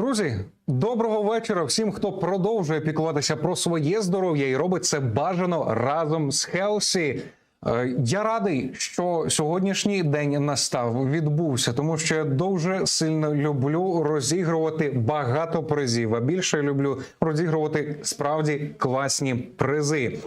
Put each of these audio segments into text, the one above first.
Друзі, доброго вечора всім, хто продовжує піклуватися про своє здоров'я і робить це бажано разом з Хелсі. Е, Я радий, що сьогоднішній день настав, відбувся, тому що я дуже сильно люблю розігрувати багато призів. А більше люблю розігрувати справді класні призи.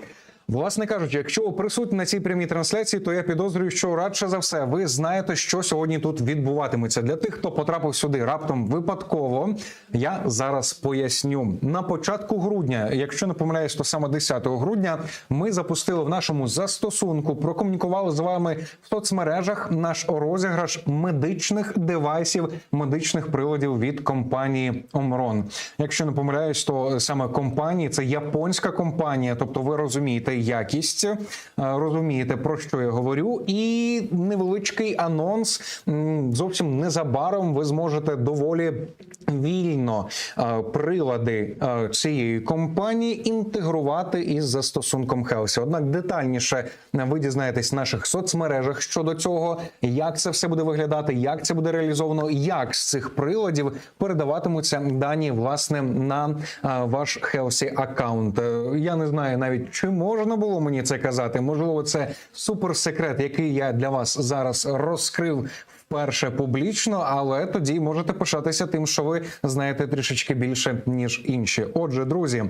Власне кажучи, якщо ви присутні на цій прямій трансляції, то я підозрюю, що радше за все ви знаєте, що сьогодні тут відбуватиметься. Для тих, хто потрапив сюди раптом випадково, я зараз поясню. На початку грудня, якщо не помиляюсь, то саме 10 грудня, ми запустили в нашому застосунку, прокомунікували з вами в соцмережах наш розіграш медичних девайсів, медичних приладів від компанії Омрон. Якщо не помиляюсь, то саме компанії це японська компанія, тобто ви розумієте якість, е, розумієте про що я говорю, і невеличкий анонс. Зовсім незабаром ви зможете доволі вільно е, прилади е, цієї компанії інтегрувати із застосунком Хелсі. Однак детальніше ви дізнаєтесь в наших соцмережах щодо цього, як це все буде виглядати, як це буде реалізовано, як з цих приладів передаватимуться дані власне на е, ваш Хелсі аккаунт. Е, Я не знаю навіть чи можна було мені це казати. Можливо, це суперсекрет, який я для вас зараз розкрив вперше публічно, але тоді можете пишатися тим, що ви знаєте трішечки більше ніж інші. Отже, друзі.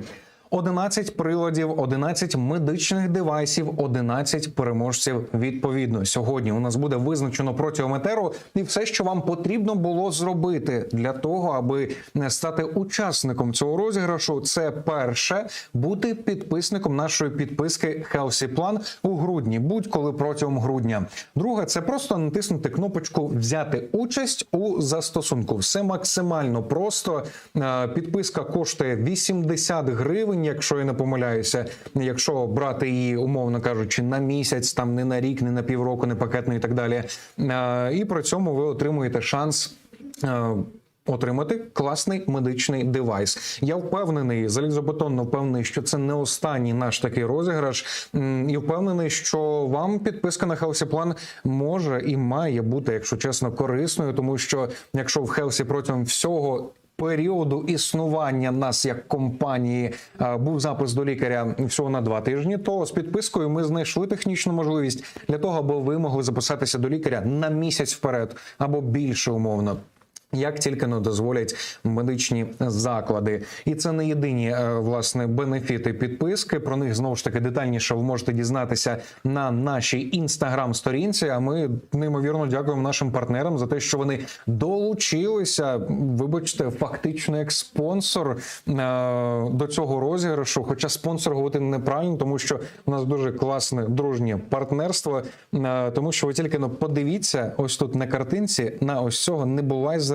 11 приладів, 11 медичних девайсів, 11 переможців відповідно. Сьогодні у нас буде визначено протягом етеру і все, що вам потрібно було зробити для того, аби не стати учасником цього розіграшу. Це перше бути підписником нашої підписки Healthy Plan у грудні, будь-коли протягом грудня. Друге, це просто натиснути кнопочку Взяти участь у застосунку. Все максимально просто. Е, Підписка коштує 80 гривень, якщо я не помиляюся. Якщо брати її, умовно кажучи, на місяць, там не на рік, не на півроку, не пакетно і так далі. Е, І при цьому ви отримуєте шанс. е, Отримати класний медичний девайс. Я впевнений, залізобетонно впевнений, що це не останній наш такий розіграш. І впевнений, що вам підписка на Хелсі План може і має бути, якщо чесно, корисною, тому що якщо в Хелсі протягом всього. Періоду існування нас як компанії е, був запис до лікаря всього на два тижні. То з підпискою ми знайшли технічну можливість для того, аби ви могли записатися до лікаря на місяць вперед або більше умовно. Як тільки не дозволять медичні заклади, і це не єдині е, власне бенефіти підписки. Про них знову ж таки детальніше ви можете дізнатися на нашій інстаграм-сторінці. А ми неймовірно дякуємо нашим партнерам за те, що вони долучилися. Вибачте, фактично як спонсор е, до цього розіграшу. Хоча спонсор говорити неправильно, тому що у нас дуже класне дружнє партнерство. Е, тому що ви тільки ну, подивіться, ось тут на картинці на ось цього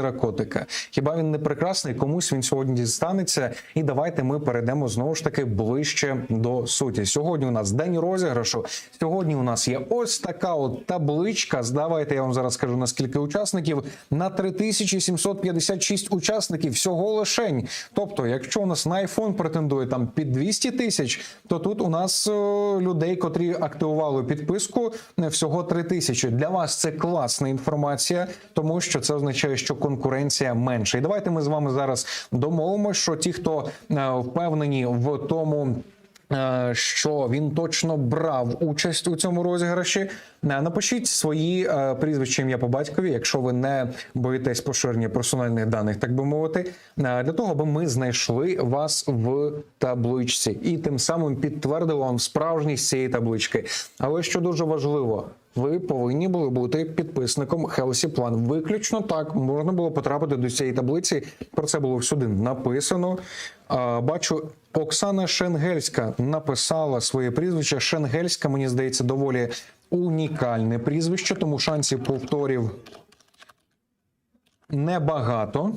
небулайзера котика. Хіба він не прекрасний? Комусь він сьогодні дістанеться. І давайте ми перейдемо знову ж таки ближче до суті. Сьогодні у нас день розіграшу. Сьогодні у нас є ось така от табличка. Давайте я вам зараз скажу на скільки учасників. На 3756 учасників всього лишень. Тобто, якщо у нас на iPhone претендує там під 200 тисяч, то тут у нас е, людей, котрі активували підписку, е, всього 3 тисячі. Для вас це класна інформація, тому що це означає, що конкуренція менша. І давайте ми з вами зараз домовимося, що ті, хто е, впевнені в тому. е, Що він точно брав участь у цьому розіграші? Е, Напишіть свої прізвища ім'я по батькові, якщо ви не боїтесь поширення персональних даних, так би мовити, для того, аби ми знайшли вас в табличці і тим самим підтвердили вам справжність цієї таблички. Але що дуже важливо, ви повинні були бути підписником Healthy Plan. Виключно так можна було потрапити до цієї таблиці. Про це було всюди написано. Бачу, Оксана Шенгельська написала своє прізвище. Шенгельська, мені здається, доволі унікальне прізвище, тому шансів повторів небагато.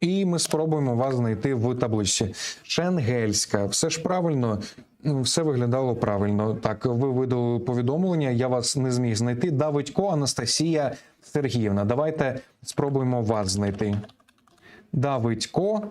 І ми спробуємо вас знайти в табличці. Шенгельська, все ж правильно, все виглядало правильно. Так, ви видали повідомлення, я вас не зміг знайти. Давидько Анастасія Сергіївна. Давайте спробуємо вас знайти. Давидько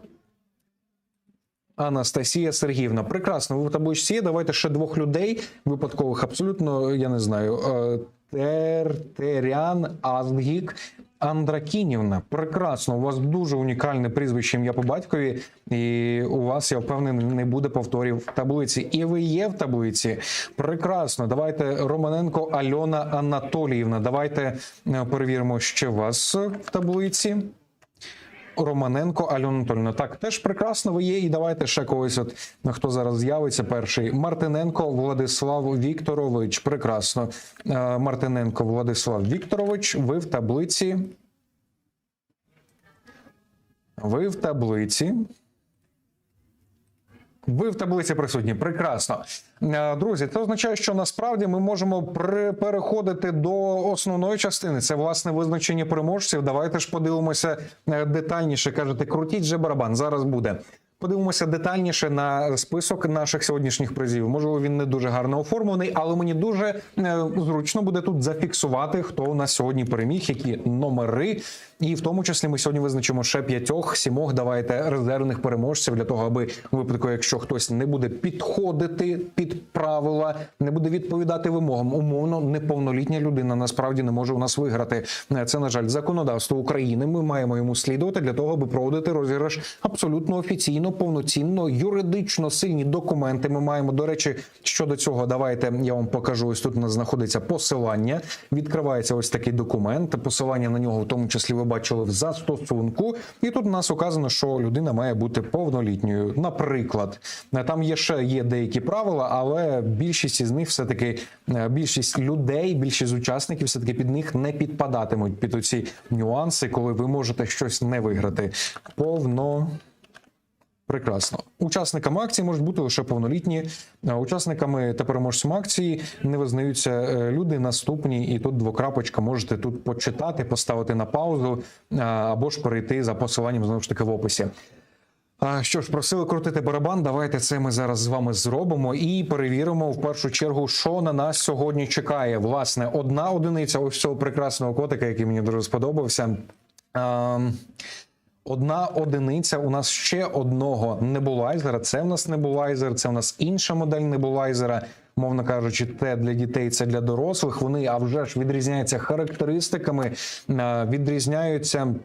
Анастасія Сергіївна. Прекрасно, ви в табличці є. Давайте ще двох людей випадкових, абсолютно, я не знаю. е, Тертерян Азгік Андракінівна. Прекрасно. У вас дуже унікальне прізвище ім'я по батькові, і у вас, я впевнений, не буде повторів в таблиці. І ви є в таблиці. Прекрасно. Давайте Романенко Альона Анатоліївна. Давайте е, перевіримо ще вас в таблиці. Романенко Альона Анатольовна. Так, теж прекрасно ви є. І давайте ще когось. От хто зараз з'явиться перший. Мартиненко Владислав Вікторович. Прекрасно. Е, Мартиненко Владислав Вікторович. Ви в таблиці. Ви в таблиці. Ви в таблиці присутні. Прекрасно. Е, Друзі, це означає, що насправді ми можемо переходити до основної частини. Це власне визначення переможців. Давайте ж подивимося е, детальніше. Кажете, крутіть же барабан. Зараз буде. Подивимося детальніше на список наших сьогоднішніх призів. Можливо, він не дуже гарно оформлений, але мені дуже е, зручно буде тут зафіксувати, хто у нас сьогодні переміг, які номери. І в тому числі ми сьогодні визначимо ще п'ятьох, сімох. Давайте резервних переможців для того, аби в випадку, якщо хтось не буде підходити під правила, не буде відповідати вимогам. Умовно, неповнолітня людина насправді не може у нас виграти. Е, Це на жаль, законодавство України. Ми маємо йому слідувати для того, аби проводити розіграш абсолютно офіційно, повноцінно, юридично сильні документи. Ми маємо до речі, щодо цього. Давайте я вам покажу. Ось тут у нас знаходиться посилання. Відкривається ось такий документ. Посилання на нього, в тому числі, ви бачили в застосунку. І тут у нас указано, що людина має бути повнолітньою. Наприклад, Е, там є ще є деякі правила, але більшість із них все таки більшість людей, більшість учасників все таки під них не підпадатимуть під оці нюанси, коли ви можете щось не виграти. Повно. Прекрасно. Учасниками акції можуть бути лише повнолітні. Учасниками та переможцями акції не визнаються е, люди наступні, і тут двокрапочка можете тут почитати, поставити на паузу або ж перейти за посиланням знову ж таки в описі. Що ж, просили крутити барабан. Давайте це ми зараз з вами зробимо і перевіримо в першу чергу, що на нас сьогодні чекає. Власне, одна одиниця ось цього прекрасного котика, який мені дуже сподобався. Одна одиниця у нас ще одного небулайзера. Це в нас небулайзер, це в нас інша модель небулайзера. Мовно кажучи, те для дітей, це для дорослих. Вони а вже ж відрізняються характеристиками, е, відрізняються.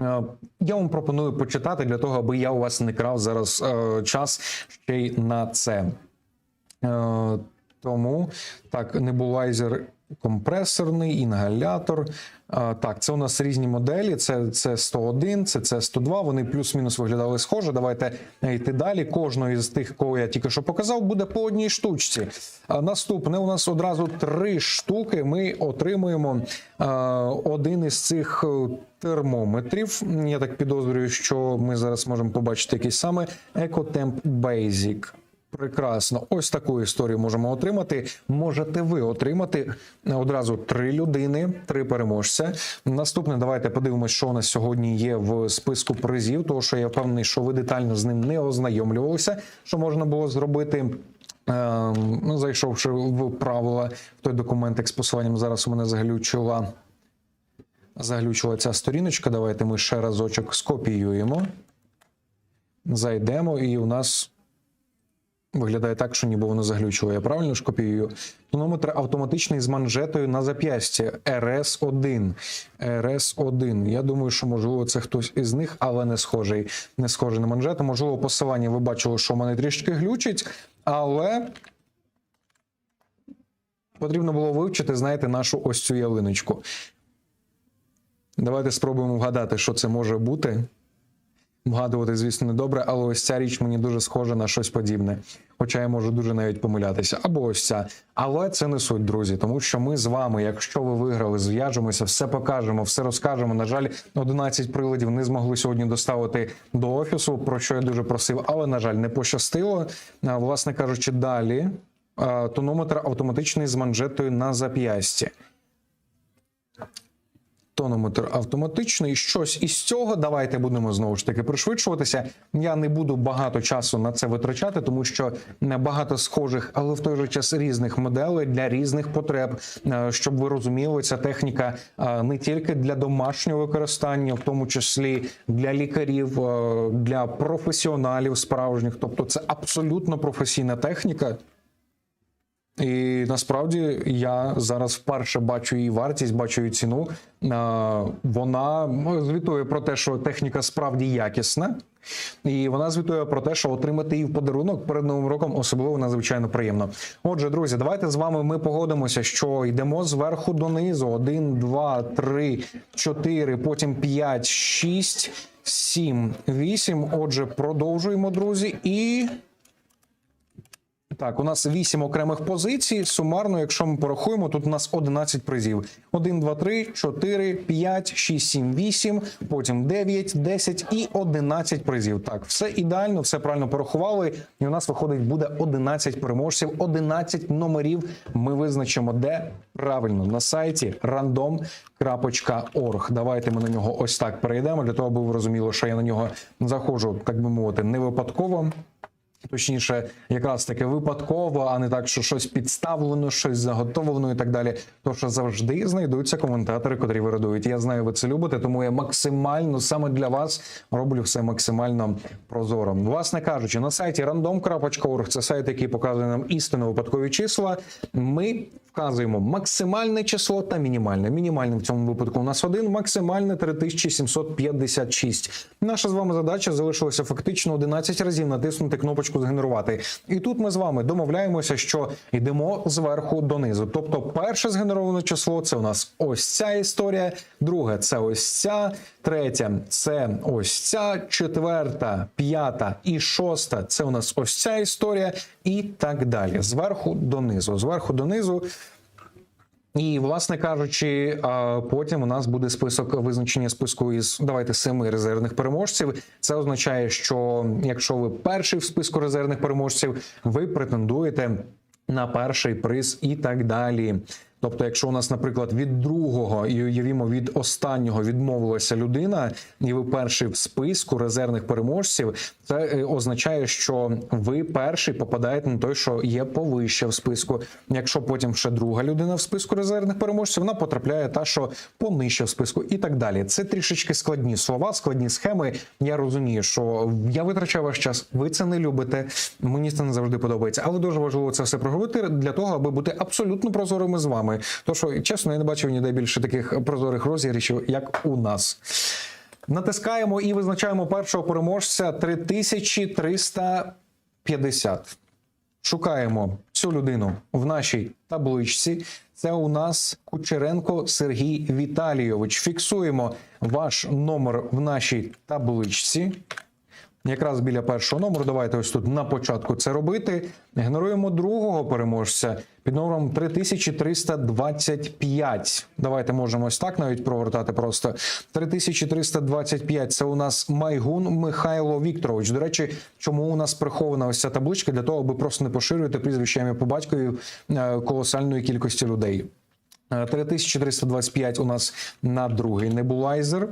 Е, Я вам пропоную почитати для того, аби я у вас не крав зараз е, час ще й на це. Тому так, небулайзер компресорний, інгалятор. Так, це у нас різні моделі. Це, це 101, це, це 102. Вони плюс-мінус виглядали схоже. Давайте йти далі. Кожної з тих, кого я тільки що показав, буде по одній штучці. Наступне у нас одразу три штуки. Ми отримуємо один із цих е, термометрів. Я так підозрюю, що ми зараз можемо побачити якийсь саме EcoTemp Basic. Прекрасно, ось таку історію можемо отримати. Можете ви отримати одразу три людини, три переможця. Наступне, давайте подивимося, що у нас сьогодні є в списку призів. Тому що я впевнений, що ви детально з ним не ознайомлювалися, що можна було зробити. Ем, ну, зайшовши в правила в той документик з посиланням, зараз у мене заглючила, заглючила ця сторіночка. Давайте ми ще разочок скопіюємо. Зайдемо, і у нас Виглядає так, що ніби воно заглючило. Я правильно ж копіюю? Тонометр автоматичний з манжетою на зап'ясті RS1. RS1. Я думаю, що можливо це хтось із них, але не схожий. Не схожий на манжету. Можливо, посилання ви бачили, що в мене трішки глючить, але потрібно було вивчити, знаєте, нашу ось цю ялиночку. Давайте спробуємо вгадати, що це може бути. Вгадувати, звісно, не добре, але ось ця річ мені дуже схожа на щось подібне. Хоча я можу дуже навіть помилятися. Або ось ця. Але це не суть, друзі, тому що ми з вами, якщо ви виграли, зв'яжемося, все покажемо, все розкажемо. На жаль, 11 приладів не змогли сьогодні доставити до офісу, про що я дуже просив, але на жаль, не пощастило. Власне кажучи, далі тонометр автоматичний з манжетою на зап'ясті тонометр автоматичний. Щось із цього. Давайте будемо знову ж таки пришвидшуватися. Я не буду багато часу на це витрачати, тому що багато схожих, але в той же час різних моделей для різних потреб. Е, Щоб ви розуміли, ця техніка е, не тільки для домашнього використання, в тому числі для лікарів, е, для професіоналів справжніх. Тобто, це абсолютно професійна техніка. І насправді я зараз вперше бачу її вартість, бачу її ціну. Вона ну, звітує про те, що техніка справді якісна, і вона звітує про те, що отримати її в подарунок перед новим роком особливо надзвичайно приємно. Отже, друзі, давайте з вами ми погодимося, що йдемо зверху донизу: 1, 2, 3, 4, потім 5, 6, 7, 8. Отже, продовжуємо, друзі, і. Так, у нас 8 окремих позицій. Сумарно, якщо ми порахуємо, тут у нас 11 призів: 1, 2, 3, 4, 5, 6, 7, 8, потім 9, 10 і 11 призів. Так, все ідеально, все правильно порахували. І у нас виходить буде 11 переможців, 11 номерів. Ми визначимо, де правильно на сайті random.org. Давайте ми на нього ось так перейдемо для того, аби ви розуміли, що я на нього заходжу, так би мовити, не випадково. Точніше, якраз таки випадково, а не так, що щось підставлено, щось заготовлено і так далі. То що завжди знайдуться коментатори, котрі вирадують. Я знаю, ви це любите, тому я максимально саме для вас роблю все максимально прозоро. Власне кажучи, на сайті random.org, це сайт, який показує нам істинно випадкові числа. Ми вказуємо максимальне число та мінімальне. Мінімальне в цьому випадку у нас один, максимальне 3756. Наша з вами задача залишилася фактично 11 разів натиснути кнопочку згенерувати. І тут ми з вами домовляємося, що йдемо зверху донизу. Тобто, перше згенероване число це у нас ось ця історія, друге це ось ця, третя це ось ця, четверта, п'ята і шоста це у нас ось ця історія, і так далі. Зверху донизу. Зверху донизу. І, власне кажучи, потім у нас буде список визначення списку із давайте семи резервних переможців. Це означає, що якщо ви перший в списку резервних переможців, ви претендуєте на перший приз і так далі. Тобто, якщо у нас, наприклад, від другого і уявімо від останнього відмовилася людина, і ви перший в списку резервних переможців, це е, означає, що ви перший попадаєте на той, що є повище в списку. Якщо потім ще друга людина в списку резервних переможців, вона потрапляє та, що понижче в списку, і так далі. Це трішечки складні слова, складні схеми. Я розумію, що я витрачаю ваш час. Ви це не любите. Мені це не завжди подобається, але дуже важливо це все проговорити для того, аби бути абсолютно прозорими з вами. То що чесно, я не бачив ніде більше таких прозорих розіграшів, як у нас. Натискаємо і визначаємо першого переможця 3350. Шукаємо цю людину в нашій табличці. Це у нас Кучеренко Сергій Віталійович. Фіксуємо ваш номер в нашій табличці. Якраз біля першого номеру. Давайте ось тут на початку це робити. Генеруємо другого переможця під номером 3325. Давайте можемо ось так навіть прогортати просто. 3325 – це у нас Майгун Михайло Вікторович. До речі, чому у нас прихована ось ця табличка? Для того, аби просто не поширювати прізвище ім'я по батькові е, колосальної кількості людей. Е, 3325 у нас на другий небулайзер.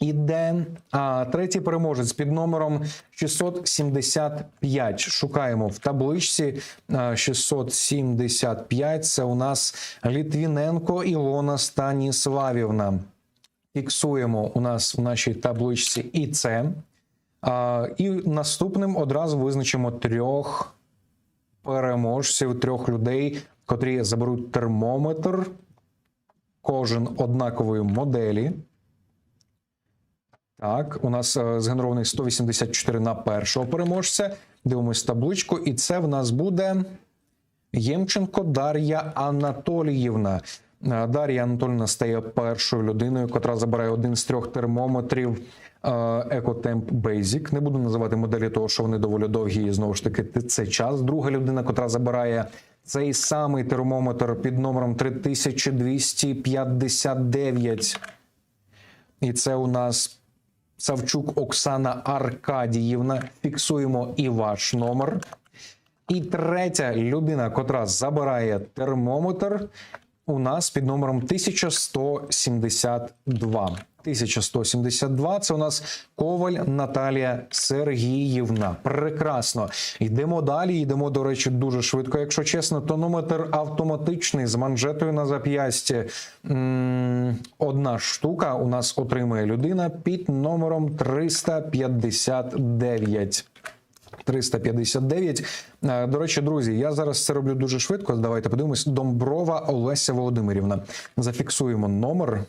Іде а, третій переможець під номером 675. Шукаємо в табличці а, 675. Це у нас Літвіненко Ілона Станіславівна. Фіксуємо у нас в нашій табличці і це. А, і наступним одразу визначимо трьох переможців, трьох людей, котрі заберуть термометр. Кожен однакової моделі. Так, у нас е, згенерований 184 на першого переможця. Дивимось табличку, і це в нас буде Ємченко Дар'я Анатоліївна. Е, Дар'я Анатоліївна стає першою людиною, котра забирає один з трьох термометрів е, EcoTemp Basic. Не буду називати моделі, того що вони доволі довгі. І знову ж таки, це час. Друга людина, котра забирає цей самий термометр під номером 3259. І це у нас Савчук Оксана Аркадіївна. Фіксуємо і ваш номер. І третя людина, котра забирає термометр, у нас під номером 1172. 1172 це у нас Коваль Наталія Сергіївна. Прекрасно. Йдемо далі. Йдемо, до речі, дуже швидко. Якщо чесно, тонометр автоматичний з манжетою на зап'ясті. Одна штука у нас отримує людина під номером 359. 359. Е, До речі, друзі, я зараз це роблю дуже швидко. Давайте подивимось. Домброва Олеся Володимирівна. Зафіксуємо номер.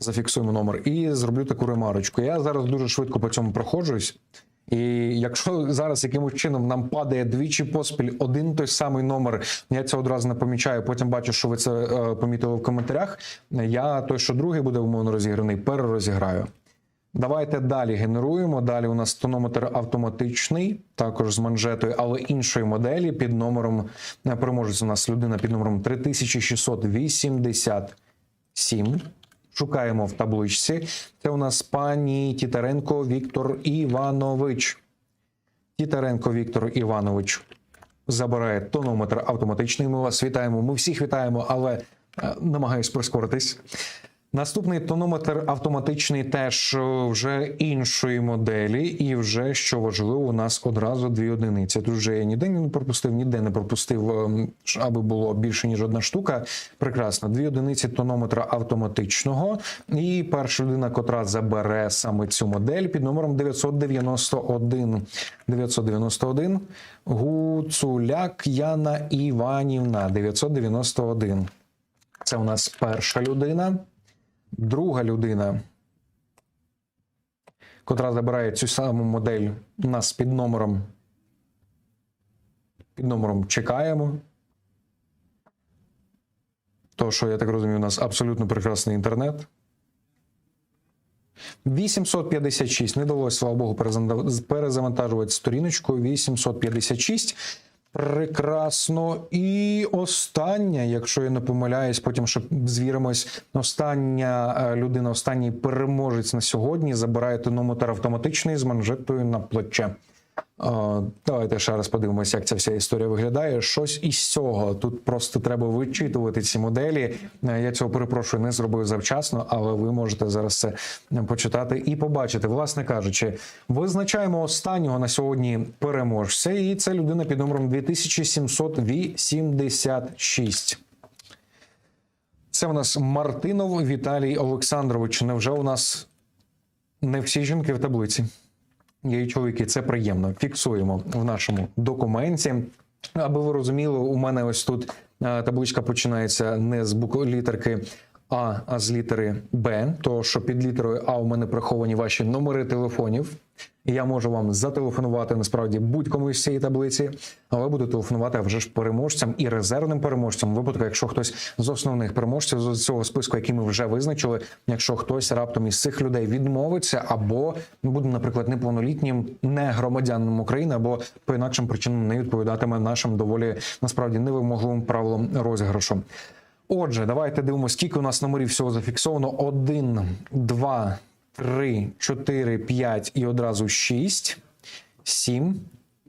Зафіксуємо номер і зроблю таку ремарочку. Я зараз дуже швидко по цьому проходжусь. І якщо зараз якимось чином нам падає двічі поспіль один той самий номер, я це одразу не помічаю. Потім бачу, що ви це е, помітили в коментарях. Я той, що другий буде умовно розіграний, перерозіграю. Давайте далі генеруємо. Далі у нас тонометр автоматичний, також з манжетою, але іншої моделі під номером е, переможець у нас людина під номером 3687. Шукаємо в табличці. Це у нас пані Тітаренко Віктор Іванович. Тітаренко Віктор Іванович забирає тонометр автоматичний. Ми вас вітаємо. Ми всіх вітаємо, але е, намагаюсь прискоритись. Наступний тонометр автоматичний теж е, вже іншої моделі, і вже що важливо, у нас одразу дві одиниці. Тут вже я ніде не пропустив, ніде не пропустив, ем, аби було більше ніж одна штука. Прекрасно, дві одиниці тонометра автоматичного. І перша людина, котра забере саме цю модель під номером 991. 991. Гуцуляк Яна Іванівна. 991. Це у нас перша людина. Друга людина, котра забирає цю саму модель нас під номером. Під номером чекаємо. То, що я так розумію, у нас абсолютно прекрасний інтернет. 856. Не вдалося, слава Богу, перезавантажувати сторіночку. 856. Прекрасно. І остання, якщо я не помиляюсь, потім ще звіримось. Остання е, людина, останній переможець на сьогодні забирає тонометр автоматичний з манжетою на плече. Давайте ще раз подивимося, як ця вся історія виглядає. Щось із цього. Тут просто треба вичитувати ці моделі. Е, Я цього перепрошую, не зробив завчасно, але ви можете зараз це почитати і побачити. Власне кажучи, визначаємо останнього на сьогодні переможця, і це людина під номером 2786. Це у нас Мартинов Віталій Олександрович. Невже у нас не всі жінки в таблиці? І чоловіки, це приємно. Фіксуємо в нашому документі. Аби ви розуміли, у мене ось тут е, табличка починається не з букв літерки А, а з літери Б. То що під літерою А у мене приховані ваші номери телефонів. Я можу вам зателефонувати насправді будь-кому із цієї таблиці, але буду телефонувати вже ж переможцям і резервним переможцям. Випадку, якщо хтось з основних переможців з цього списку, який ми вже визначили, якщо хтось раптом із цих людей відмовиться, або буде, наприклад, неповнолітнім, не громадянином України, або по інакшим причинам не відповідатиме нашим доволі насправді невимогливим правилам розіграшу. Отже, давайте дивимося, скільки у нас номерів всього зафіксовано: один, два, три, чотири, п'ять і одразу шість, сім,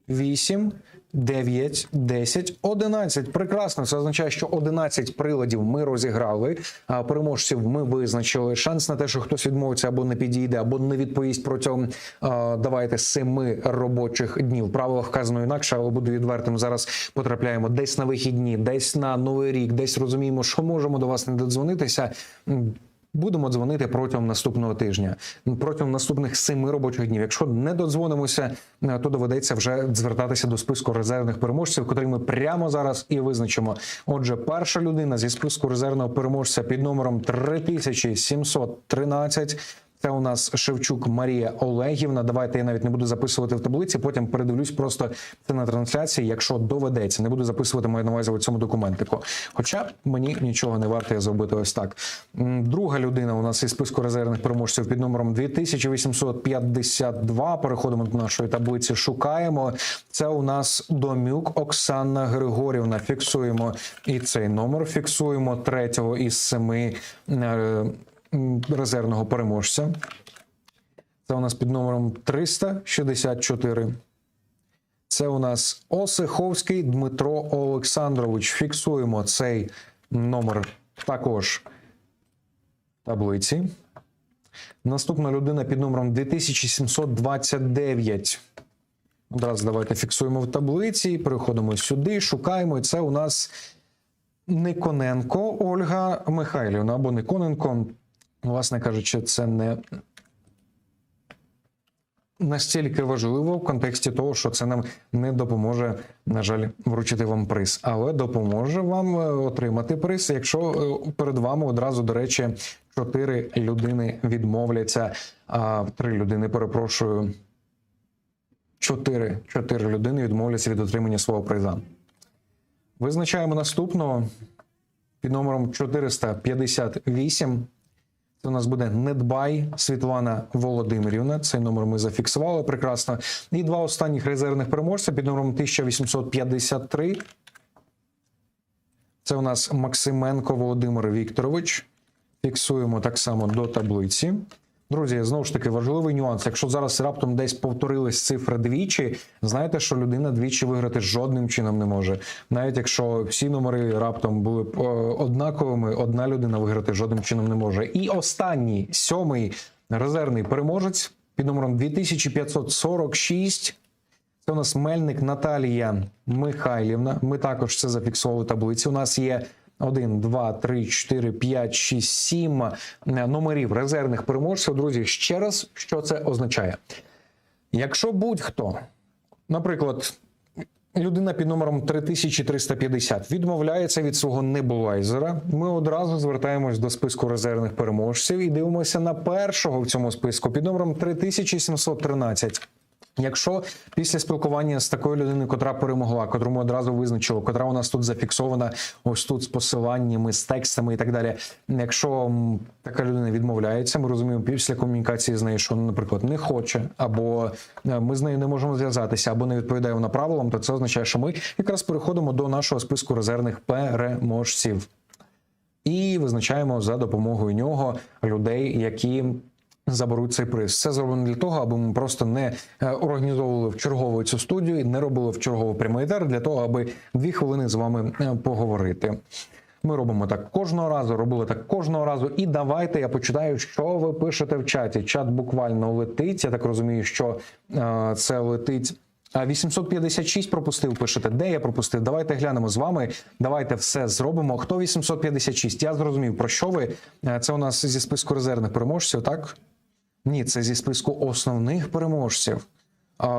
вісім. 9, 10, 11. Прекрасно. Це означає, що 11 приладів ми розіграли. Переможців ми визначили. Шанс на те, що хтось відмовиться або не підійде, або не відповість протягом давайте семи робочих днів. Правило вказано інакше, але буду відвертим. Зараз потрапляємо десь на вихідні, десь на новий рік, десь розуміємо, що можемо до вас не додзвонитися. Будемо дзвонити протягом наступного тижня, протягом наступних семи робочих днів. Якщо не додзвонимося, е, то доведеться вже звертатися до списку резервних переможців, котрі ми прямо зараз і визначимо. Отже, перша людина зі списку резервного переможця під номером 3713 це у нас Шевчук Марія Олегівна. Давайте я навіть не буду записувати в таблиці. Потім передивлюсь просто це на трансляції, якщо доведеться. Не буду записувати маю на увазі в цьому документику. Хоча мені нічого не варто зробити ось так. Друга людина у нас із списку резервних переможців під номером 2852. Переходимо до нашої таблиці. Шукаємо. Це у нас Домюк Оксана Григорівна. Фіксуємо і цей номер. Фіксуємо третього із семи. Резервного переможця. Це у нас під номером 364. Це у нас Осиховський Дмитро Олександрович. Фіксуємо цей номер також в таблиці. Наступна людина під номером 2729. Одразу давайте фіксуємо в таблиці. Переходимо сюди, шукаємо. І це у нас Никоненко Ольга Михайлівна або Никоненко. Власне кажучи, це не настільки важливо в контексті того, що це нам не допоможе, на жаль, вручити вам приз, але допоможе вам е, отримати приз, якщо е, перед вами одразу, до речі, чотири людини відмовляться. А три людини, перепрошую. Чотири, чотири людини відмовляться від отримання свого приза. Визначаємо наступного під номером 458. Це у нас буде Недбай Світлана Володимирівна. Цей номер ми зафіксували прекрасно. І два останніх резервних переможця під номером 1853. Це у нас Максименко Володимир Вікторович. Фіксуємо так само до таблиці. Друзі, знову ж таки важливий нюанс. Якщо зараз раптом десь повторились цифри двічі, знаєте, що людина двічі виграти жодним чином не може. Навіть якщо всі номери раптом були б е, однаковими, одна людина виграти жодним чином не може. І останній сьомий резервний переможець під номером 2546. Це у нас Мельник Наталія Михайлівна. Ми також це зафіксували таблиці. У нас є 1, 2, 3, 4, 5, 6, 7 номерів резервних переможців. Друзі, ще раз, що це означає? Якщо будь-хто, наприклад, людина під номером 3350 відмовляється від свого небулайзера, ми одразу звертаємось до списку резервних переможців і дивимося на першого в цьому списку під номером 3713. Якщо після спілкування з такою людиною, котра перемогла, котру ми одразу визначили, котра у нас тут зафіксована, ось тут з посиланнями, з текстами і так далі. Якщо така людина відмовляється, ми розуміємо після комунікації з нею, що вона, наприклад, не хоче, або е, ми з нею не можемо зв'язатися, або не відповідає вона правилам, то це означає, що ми якраз переходимо до нашого списку резервних переможців і визначаємо за допомогою нього людей, які заберуть цей приз. Це зроблено для того, аби ми просто не е, організовували в чергову цю студію, і не робили в чергову прямий етер, для того, аби дві хвилини з вами е, поговорити. Ми робимо так кожного разу, робили так кожного разу. І давайте я почитаю, що ви пишете в чаті. Чат буквально летить. Я так розумію, що е, це летить. А 856 пропустив, пишете. Де я пропустив? Давайте глянемо з вами. Давайте все зробимо. Хто 856? Я зрозумів, про що ви. Е, Це у нас зі списку резервних переможців, так? Ні, це зі списку основних переможців.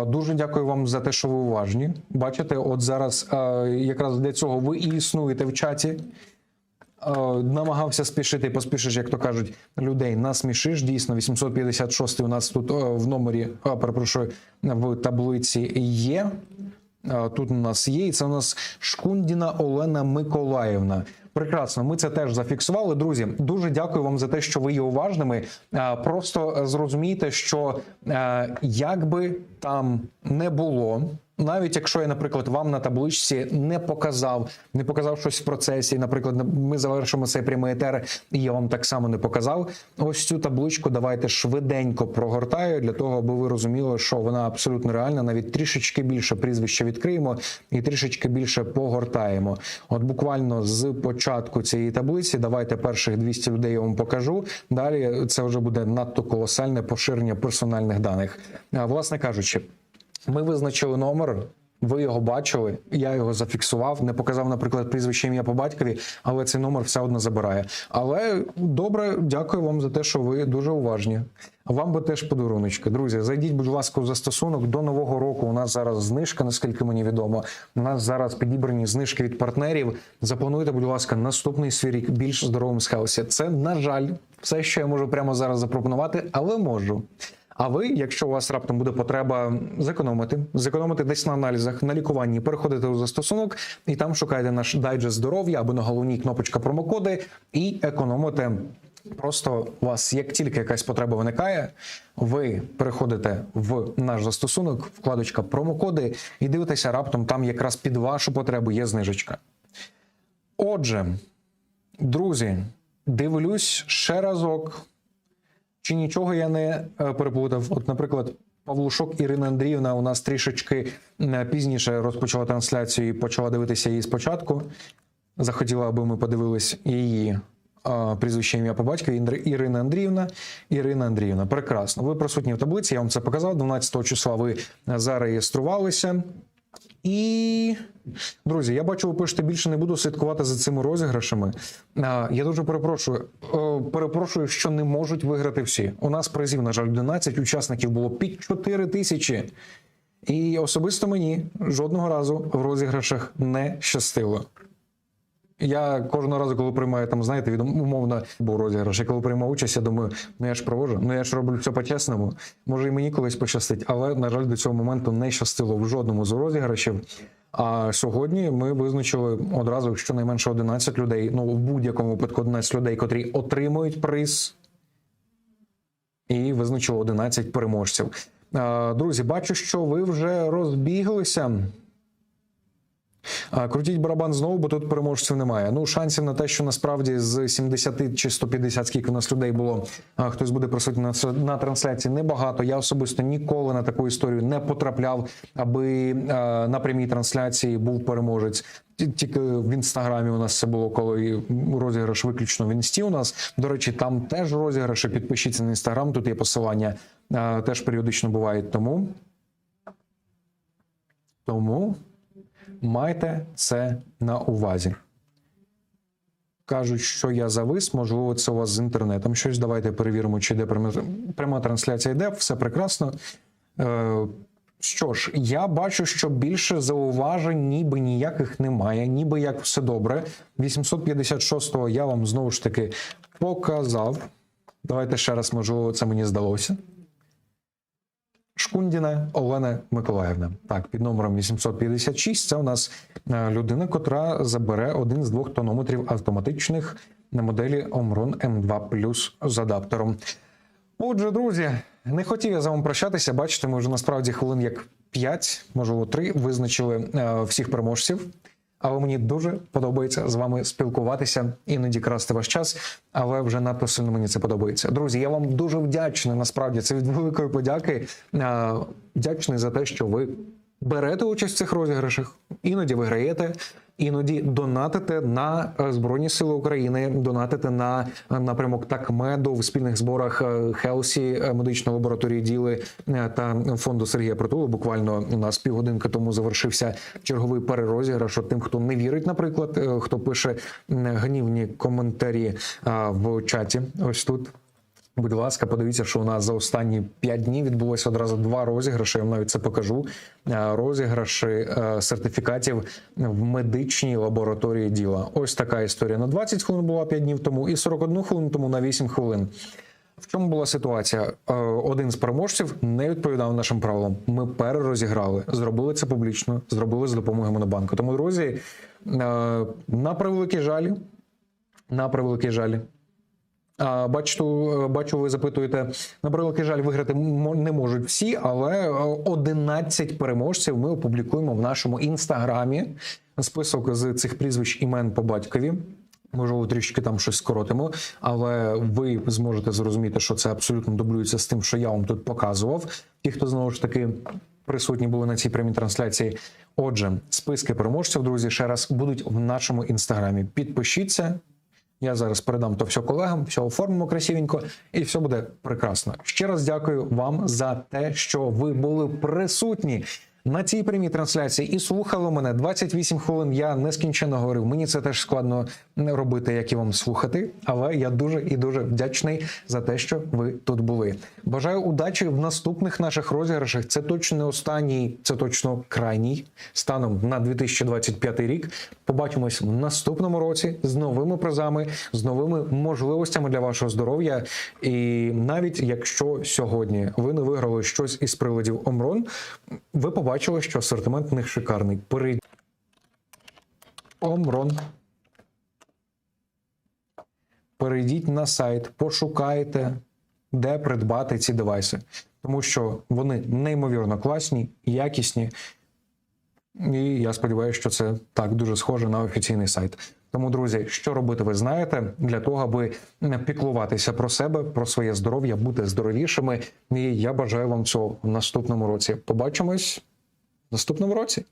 Дуже дякую вам за те, що ви уважні. Бачите, от зараз якраз для цього ви і існуєте в чаті. Намагався спішити поспішиш, як то кажуть, людей насмішиш. Дійсно, 856 у нас тут в номері, перепрошую, в таблиці є. Тут у нас є, і це у нас Шкундіна Олена Миколаївна. Прекрасно, ми це теж зафіксували. Друзі, дуже дякую вам за те, що ви є уважними. Просто зрозумійте, що е, як би там не було. Навіть якщо я, наприклад, вам на табличці не показав, не показав щось в процесі. Наприклад, ми завершимо цей прямий етер, і я вам так само не показав. Ось цю табличку давайте швиденько прогортаю для того, аби ви розуміли, що вона абсолютно реальна. Навіть трішечки більше прізвища відкриємо і трішечки більше погортаємо. От буквально з початку цієї таблиці, давайте перших 200 людей я вам покажу. Далі це вже буде надто колосальне поширення персональних даних. Власне кажучи. Ми визначили номер. Ви його бачили, я його зафіксував, не показав, наприклад, прізвище ім'я по батькові, але цей номер все одно забирає. Але добре, дякую вам за те, що ви дуже уважні. Вам би теж подаруночки. Друзі, зайдіть, будь ласка, у застосунок до нового року. У нас зараз знижка, наскільки мені відомо. У нас зараз підібрані знижки від партнерів. Заплануйте, будь ласка, наступний свій рік більш здоровим з Хелсі. Це, на жаль, все, що я можу прямо зараз запропонувати, але можу. А ви, якщо у вас раптом буде потреба зекономити, зекономити десь на аналізах, на лікуванні, переходите у застосунок і там шукаєте наш дайджест здоров'я або на головній кнопочка промокоди і економите. Просто у вас, як тільки якась потреба виникає, ви переходите в наш застосунок, вкладочка промокоди, і дивитеся раптом там якраз під вашу потребу є знижечка. Отже, друзі, дивлюсь ще разок. Чи нічого я не е, переплутав? От, наприклад, Павлушок Ірина Андріївна у нас трішечки е, пізніше розпочала трансляцію і почала дивитися її спочатку. Захотіла, аби ми подивились її е, прізвище ім'я по батькові Ірина Андріївна. Ірина Андріївна, прекрасно. Ви присутні в таблиці, я вам це показав. 12 числа ви зареєструвалися. І Друзі, я бачу, ви пишете більше не буду слідкувати за цими розіграшами. Я дуже перепрошую. Перепрошую, що не можуть виграти всі. У нас призів, на жаль, 11 учасників було під 4 тисячі. І особисто мені жодного разу в розіграшах не щастило. Я кожного разу, коли приймаю там, знаєте, від умовно був розіграш. Я коли приймав участь, я думаю, ну я ж провожу, ну я ж роблю все по-чесному. Може, і мені колись пощастить, але на жаль, до цього моменту не щастило в жодному з розіграшів. А сьогодні ми визначили одразу щонайменше 11 людей. Ну в будь-якому випадку 11 людей, котрі отримують приз, і визначили 11 переможців. Друзі, бачу, що ви вже розбіглися. Крутіть барабан знову, бо тут переможців немає. Ну, шансів на те, що насправді з 70 чи 150, скільки у нас людей було, хтось буде присутній на, на трансляції, небагато. Я особисто ніколи на таку історію не потрапляв, аби на прямій трансляції був переможець. Тільки в інстаграмі у нас це було, коли розіграш виключно в інсті. У нас до речі, там теж розіграші. Підпишіться на інстаграм. Тут є посилання, теж періодично бувають. Тому тому майте це на увазі. Кажуть, що я завис, можливо, це у вас з інтернетом щось. Давайте перевіримо, чи йде пряма, пряма трансляція йде, все прекрасно. Е, що ж, я бачу, що більше зауважень ніби ніяких немає, ніби як все добре. 856-го я вам знову ж таки показав. Давайте ще раз, можливо, це мені здалося. Шкундіна Олена Миколаївна. Так, під номером 856 це у нас е, людина, котра забере один з двох тонометрів автоматичних на моделі Omron M2 з адаптером. Отже, друзі, не хотів я з вами прощатися. Бачите, ми вже насправді хвилин як 5, можливо, 3 визначили е, всіх переможців. Але мені дуже подобається з вами спілкуватися, іноді красти ваш час, але вже надто сильно мені це подобається. Друзі, я вам дуже вдячний. Насправді це від великої подяки. Вдячний за те, що ви берете участь в цих розіграшах, іноді виграєте, іноді донатите на е, Збройні Сили України, донатите на е, напрямок Такмеду в спільних зборах е, Хелсі, медичної лабораторії Діли та фонду Сергія Притули. Буквально у нас півгодинки тому завершився черговий перерозіграш. От Тим, хто не вірить, наприклад, хто пише гнівні коментарі в чаті. Ось тут. Будь ласка, подивіться, що у нас за останні 5 днів відбулося одразу два розіграші. Я вам навіть це покажу. Е, Розіграші е, сертифікатів в медичній лабораторії діла. Ось така історія. На 20 хвилин була 5 днів тому, і 41 хвилину тому на 8 хвилин. В чому була ситуація? Е, Один з переможців не відповідав нашим правилам. Ми перерозіграли, зробили це публічно, зробили з допомогою Монобанку. Тому, друзі, на превеликий жаль, на превеликий жаль. Бачу, е, бачу, ви запитуєте, на превеликий жаль, виграти не можуть всі, але е, 11 переможців ми опублікуємо в нашому інстаграмі. Список з цих прізвищ імен по батькові. Можливо, трішки там щось скоротимо, але ви зможете зрозуміти, що це абсолютно дублюється з тим, що я вам тут показував. Ті, хто знову ж таки присутні були на цій прямій трансляції. Отже, списки переможців, друзі, ще раз будуть в нашому інстаграмі. Підпишіться, я зараз передам то все колегам, все оформимо красивенько, і все буде прекрасно. Ще раз дякую вам за те, що ви були присутні на цій прямій трансляції і слухали мене 28 хвилин. Я нескінченно говорив. Мені це теж складно робити, як і вам слухати. Але я дуже і дуже вдячний за те, що ви тут були. Бажаю удачі в наступних наших розіграшах. Це точно не останній, це точно крайній станом на 2025 рік. Побачимось в наступному році з новими призами, з новими можливостями для вашого здоров'я. І навіть якщо сьогодні ви не виграли щось із приладів Омрон, ви побачили, що асортимент в них шикарний. Перейдіть Омрон. Перейдіть на сайт, пошукайте, де придбати ці девайси, тому що вони неймовірно класні, якісні. І я сподіваюся, що це так дуже схоже на офіційний сайт. Тому, друзі, що робити, ви знаєте, для того, аби піклуватися про себе, про своє здоров'я, бути здоровішими. І я бажаю вам цього в наступному році. Побачимось наступному році.